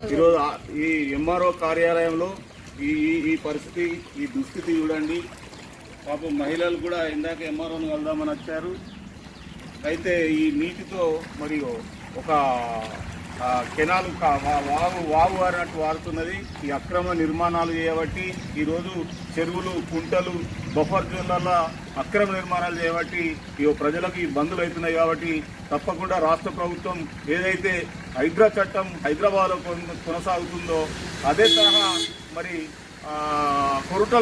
ఈరోజు ఈ ఎంఆర్ఓ కార్యాలయంలో ఈ ఈ- ఈ పరిస్థితి ఈ దుస్థితి చూడండి. పాపం మహిళలు కూడా ఇందాక ఎంఆర్ఓను వెళ్దామని వచ్చారు. అయితే ఈ నీటితో మరి ఒక ఆ, వాగు వాగు వారినట్టు వారుతున్నది. ఈ అక్రమ నిర్మాణాలు చేయబట్టి ఈరోజు చెరువులు కుంటలు బఫర్ జోన్లలో అక్రమ నిర్మాణాలు చేయబట్టి ఈ ప్రజలకు ఇబ్బందులు అవుతున్నాయి కాబట్టి తప్పకుండా రాష్ట్ర ప్రభుత్వం ఏదైతే హైడ్రా చట్టం హైదరాబాద్లో కొనసాగుతుందో అదే తరహా మరి ఆ,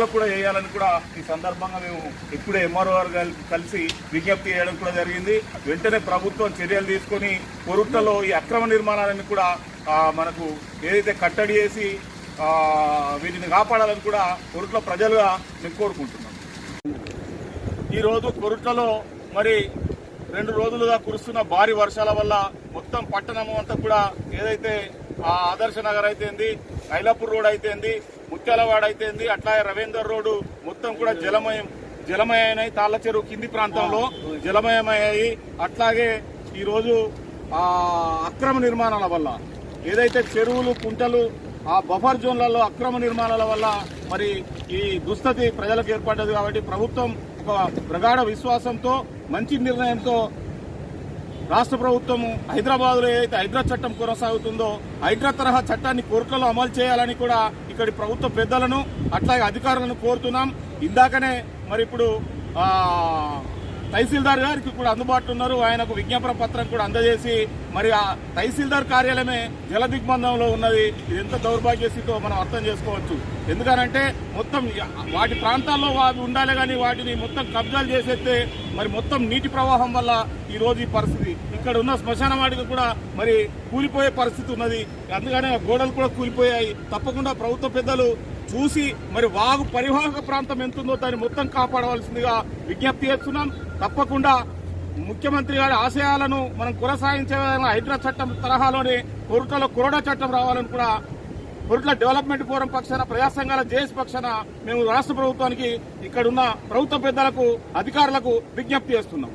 కూడా వేయాలని కూడా ఈ సందర్భంగా మేము ఇప్పుడే ఎంఆర్ఓ గారు కలిసి విజ్ఞప్తి చేయడం కూడా జరిగింది. వెంటనే ప్రభుత్వం చర్యలు తీసుకొని కొరుటలో ఈ అక్రమ నిర్మాణాలను కూడా మనకు ఏదైతే కట్టడి చేసి వీటిని కాపాడాలని కూడా కొరుట్ల ప్రజలుగా మేము కోరుకుంటున్నాం. ఈరోజు కొరుట్లలో మరి రెండు రోజులుగా కురుస్తున్న భారీ వర్షాల వల్ల మొత్తం పట్టణం అంతా కూడా ఏదైతే ఆ ఆదర్శ నగర్ అయితేంది ఐలాపూర్ రోడ్ అయితేంది ముత్యాలవాడ అయితేంది అట్లాగే రవీందర్ రోడ్డు మొత్తం కూడా జలమయం జలమయమైనాయి తాళ్ళ చెరువు కింది ప్రాంతంలో జలమయమయ్యాయి. అట్లాగే ఈరోజు ఆ అక్రమ నిర్మాణాల వల్ల ఏదైతే చెరువులు కుంటలు ఆ బఫర్ జోన్లలో అక్రమ నిర్మాణాల వల్ల మరి ఈ దుస్థితి ప్రజలకు ఏర్పడ్డది కాబట్టి ప్రభుత్వం ఒక ప్రగాఢ విశ్వాసంతో మంచి నిర్ణయంతో రాష్ట్ర ప్రభుత్వం హైదరాబాద్లో ఏదైతే హైడ్రా చట్టం కొనసాగుతుందో హైడ్రా తరహా చట్టాన్ని కోర్టులలో అమలు చేయాలని కూడా ఇక్కడి ప్రభుత్వ పెద్దలను అట్లాగే అధికారులను కోరుతున్నాం. ఇందాకనే మరి ఇప్పుడు తహసీల్దార్ గారికి కూడా అందుబాటులో ఉన్నారు. ఆయనకు విజ్ఞాపన పత్రం కూడా అందజేసి మరి ఆ తహసీల్దార్ కార్యాలయమే జల దిగ్బంధంలో ఉన్నది. ఇది ఎంత దౌర్భాగ్య స్థితితో మనం అర్థం చేసుకోవచ్చు. ఎందుకనంటే మొత్తం వాటి ప్రాంతాల్లో అవి ఉండాలి కానీ వాటిని మొత్తం కబ్జాలు చేసేస్తే మరి మొత్తం నీటి ప్రవాహం వల్ల ఈరోజు ఈ పరిస్థితి. ఇక్కడ ఉన్న శ్మశాన వాటికి కూడా మరి కూలిపోయే పరిస్థితి ఉన్నది. అందుకనే గోడలు కూడా కూలిపోయాయి. తప్పకుండా ప్రభుత్వ పెద్దలు చూసి మరి వాగు పరివాహక ప్రాంతం ఎంతుందో దాన్ని మొత్తం కాపాడవలసిందిగా విజ్ఞప్తి చేస్తున్నాం. తప్పకుండా ముఖ్యమంత్రి గారి ఆశయాలను మనం కొనసాగించే విధంగా హైడ్రా చట్టం తరహాలోనే కొరుటలో కొరడా చట్టం రావాలని కూడా కొరుట్ల డెవలప్మెంట్ ఫోరం పక్షాన ప్రజా సంఘాల జేఎస్ పక్షాన మేము రాష్ట్ర ప్రభుత్వానికి ఇక్కడున్న ప్రభుత్వ పెద్దలకు అధికారులకు విజ్ఞప్తి చేస్తున్నాం.